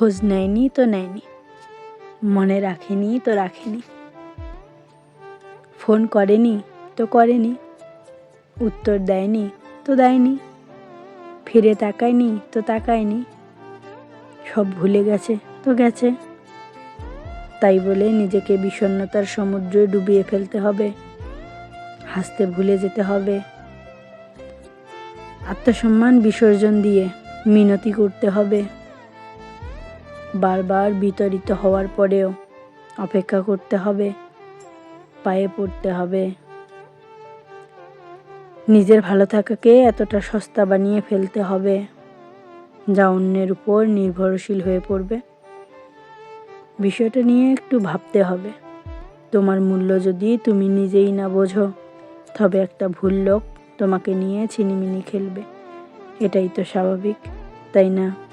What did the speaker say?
খোঁজ নেয়নি তো নেয়নি। মনে রাখেনি তো রাখেনি। ফোন করেনি তো করেনি। উত্তর দেয়নি তো দেয়নি। ফিরে তাকায়নি তো তাকায়নি। সব ভুলে গেছে তো গেছে। তাই বলে নিজেকে বিষণ্ণতার সমুদ্রে ডুবিয়ে ফেলতে হবে। হাসতে ভুলে যেতে হবে। আত্মসম্মান বিসর্জন দিয়ে মিনতি করতে হবে। বারবার বিতরিত হওয়ার পরেও অপেক্ষা করতে হবে, পায়ে পড়তে হবে। নিজের ভালো থাকাকে এতটা সস্তা বানিয়ে ফেলতে হবে যা অন্যের উপর নির্ভরশীল হয়ে পড়বে। বিষয়টা নিয়ে একটু ভাবতে হবে। তোমার মূল্য যদি তুমি নিজেই না বোঝো, তবে একটা ভুল লোক তোমাকে নিয়ে ছিনিমিনি খেলবে। এটাই তো স্বাভাবিক, তাই না?